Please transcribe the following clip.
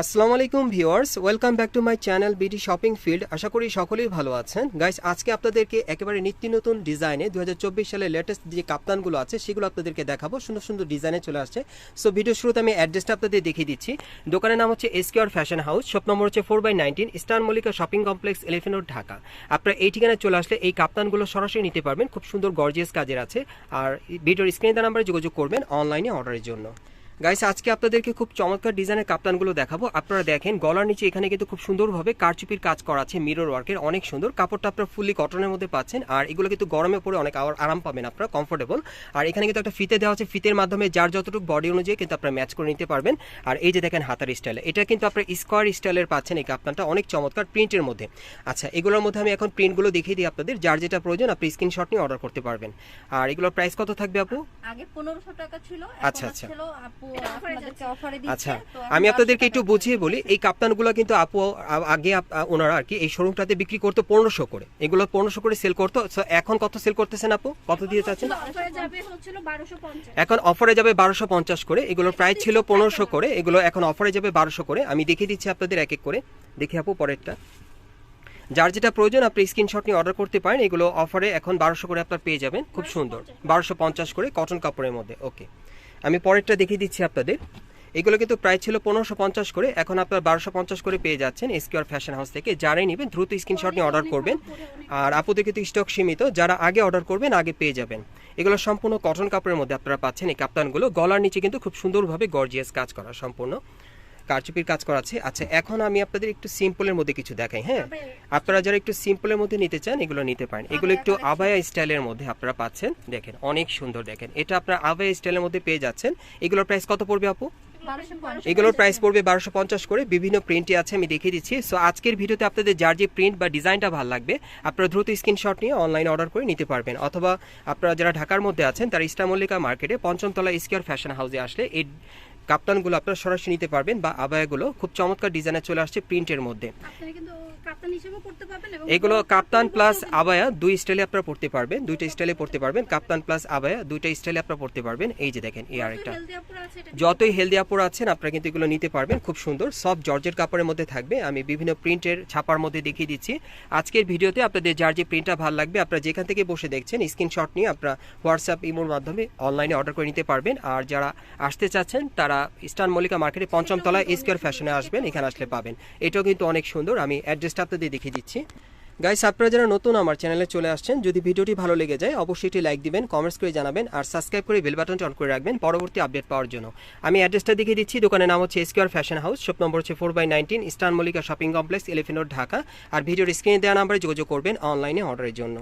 আসসালামু আলাইকুম viewers, welcome back to my channel BD shopping field. আশা করি সকলেই ভালো আছেন। গাইস, আজকে আপনাদেরকে একেবারে নিত্য নতুন ডিজাইনে দু হাজার চব্বিশ সালের লেটেস্ট যে কাপ্তানগুলো আছে, সেগুলো আপনাদেরকে দেখাবো। সুন্দর সুন্দর ডিজাইনে চলে আসছে। সো ভিডিও শুরুতে আমি অ্যাড্রেসটা আপনাদের দেখিয়ে দিচ্ছি। দোকানের নাম হচ্ছে esquire fashion house shop number হচ্ছে four by nineteen star Mallika shopping complex elephant road Dhaka. আপনারা এই ঠিকানায় চলে আসলে এই কাপ্তানগুলো সরাসরি নিতে পারবেন। খুব সুন্দর গর্জিয়াস কাজের আছে। আর ভিডিওর স্ক্রিনে নাম্বারে যোগাযোগ করবেন অনলাইনে অর্ডারের জন্য। গাইস আজকে আপনাদেরকে খুব চমৎকার ডিজাইনের কাপ্তানগুলো দেখাবো। আপনারা দেখেন গলার নিচে এখানে কিন্তু খুব সুন্দরভাবে কারচুপির কাজ করা আছে মিরর ওয়ার্কের অনেক সুন্দর। কাপড়টা আপনারা ফুললি কটনের মধ্যে পাচ্ছেন আর এগুলো কিন্তু গরমে পরে অনেক আরাম পাবেন আপনারা কমফোর্টেবল আর এখানে কিন্তু একটা ফিতে দেওয়া আছে ফিতের মাধ্যমে যার যতটুকু বডি অনুযায়ী কিন্তু আপনারা ম্যাচ করে নিতে পারবেন। আর এই যে দেখেন হাতার স্টাইল এটা কিন্তু আপনার স্কোয়ার স্টাইলের পাচ্ছেন এই কাপ্তানটা অনেক চমৎকার প্রিন্টের মধ্যে। আচ্ছা এগুলোর মধ্যে আমি এখন প্রিন্টগুলো দেখিয়ে দিই আপনাদের যার যেটা প্রয়োজন আপনি স্ক্রিনশট নিয়ে অর্ডার করতে পারবেন। আর এগুলোর প্রাইস কত থাকবে আপু? আগে পনেরোশো টাকা ছিল আচ্ছা, আচ্ছা। আপু আচ্ছা আমি আপনাদেরকে একটু বুঝিয়ে বলি এই কাপ্তানগুলো কিন্তু আপু আগে ওনারা আর কি এই শোরুমটাতে বিক্রি করতো পনেরোশো করে। এগুলো পনেরোশো করে সেল করতো। এখন কত সেল করতেছেন আপু? কত দিয়ে চাচ্ছেন অফারে যাবে হচ্ছিল বারোশো পঞ্চাশ। এখন অফারে যাবে বারোশো পঞ্চাশ করে এগুলোর প্রাইস ছিল পনেরোশো করে এগুলো এখন অফারে যাবে বারোশো করে। আমি দেখিয়ে দিচ্ছি আপনাদের এক এক করে। দেখি আপু পরেরটা। যার যেটা প্রয়োজন আপনি স্ক্রিনশট নিয়ে অর্ডার করতে পারেন। এগুলো অফারে এখন বারোশো করে আপনার পেয়ে যাবেন। খুব সুন্দর। বারোশো পঞ্চাশ করে কটন কাপড়ের মধ্যে। ওকে আমি পরেরটা দেখিয়ে দিচ্ছি আপনাদের। এগুলো কিন্তু প্রায় ছিল পনেরোশো পঞ্চাশ করে, এখন আপনার বারোশো পঞ্চাশ করে পেয়ে যাচ্ছেন এসকিউআর ফ্যাশন হাউস থেকে। যারাই নেবেন, দ্রুত স্ক্রিনশট নিয়ে অর্ডার করবেন। আর আপুদের কিন্তু স্টক সীমিত, যারা আগে অর্ডার করবেন, আগে পেয়ে যাবেন। এগুলো সম্পূর্ণ কটন কাপড়ের মধ্যে আপনারা পাচ্ছেন এই কাপ্তানগুলো। গলার নিচে কিন্তু খুব সুন্দরভাবে গর্জিয়াস কাজ করা সম্পূর্ণ। কারচুপির কাজ করা আছে আচ্ছা এখন আমি আপনাদের একটু সিম্পলের মধ্যে কিছু দেখাই হ্যাঁ? আপনারা যারা একটু সিম্পলের মধ্যে নিতে চান এগুলো নিতে পারেন। এগুলো একটু আবায়া স্টাইলের মধ্যে আপনারা পাচ্ছেন। দেখেন অনেক সুন্দর দেখেন। এটা আপনারা আবায়া স্টাইলের মধ্যে পেয়ে যাচ্ছেন। এগুলোর প্রাইস কত পড়বে আপু? এগুলোর প্রাইস পড়বে বারোশো পঞ্চাশ করে। বিভিন্ন প্রিন্টে আছে আমি দেখিয়ে দিচ্ছি। সো আজকের ভিডিওতে আপনাদের যার যে প্রিন্ট বা ডিজাইনটা ভালো লাগবে আপনারা দ্রুত স্ক্রিনশট নিয়ে অনলাইন অর্ডার করে নিতে পারবেন। অথবা আপনারা যারা ঢাকার মধ্যে আছেন তারা ইস্টা মল্লিকা মার্কেটে পঞ্চমতলা স্কিয়ার ফ্যাশন হাউসে আসলে এই কাপ্তানগুলো আপনারা সরাসরি নিতে পারবেন বা আবায়াগুলো খুব চমৎকার ডিজাইনে চলে আসছে প্রিন্টের মধ্যে। কাপ্তান হিসেবেও পড়তে পারবেন এবং এগুলো কাপ্তান প্লাস আবায়া দুই স্টাইলে আপনারা পড়তে পারবেন দুইটা স্টাইলে পড়তে পারবেন কাপ্তান প্লাস আবায়া দুইটা স্টাইলে আপনারা পড়তে পারবেন। এই যে দেখেন এই আরেকটা। যতই হেলদি আপুরা আছেন আপনারা কিন্তু এগুলো নিতে পারবেন খুব সুন্দর। সব জর্জের কাপড়ের মধ্যে থাকবে আমি বিভিন্ন প্রিন্টের ছাপার মধ্যে দেখিয়ে দিচ্ছি। আজকের ভিডিওতে আপনাদের যার যে প্রিন্টটা ভালো লাগবে আপনারা যেখান থেকে বসে দেখছেন স্ক্রিনশট নিয়ে আপনারা হোয়াটসঅ্যাপ ইমোর মাধ্যমে অনলাইনে অর্ডার করে নিতে পারবেন। আর যারা আসতে চাচ্ছেন তারা ইস্টার্ন মল্লিকা মার্কেটে পঞ্চম তলায় স্কোয়ার ফ্যাশনে আসবেন এখানে আসলে পাবেন। এটাও কিন্তু অনেক সুন্দর আমি অ্যাড্রেসটা আপনাদের দেখিয়ে দিচ্ছি। গাইস আপনারা যারা নতুন আমার চ্যানেলে চলে আসছেন, যদি ভিডিওটি ভালো লেগে যায়, অবশ্যই একটি লাইক দিবেন কমেন্টস করে জানাবেন, আর সাবস্ক্রাইব করে বেল বাটনটি অন করে রাখবেন পরবর্তী আপডেট পাওয়ার জন্য। আমি অ্যাড্রেসটা দেখিয়ে দিচ্ছি, দোকানের নাম হচ্ছে square fashion house shop number হচ্ছে four by nineteen eastern Mallika shopping complex elephant Dhaka. আর ভিডিওর স্ক্রিনে দেওয়া নাম্বারে যোগাযোগ করবেন অনলাইনে অর্ডারের জন্য।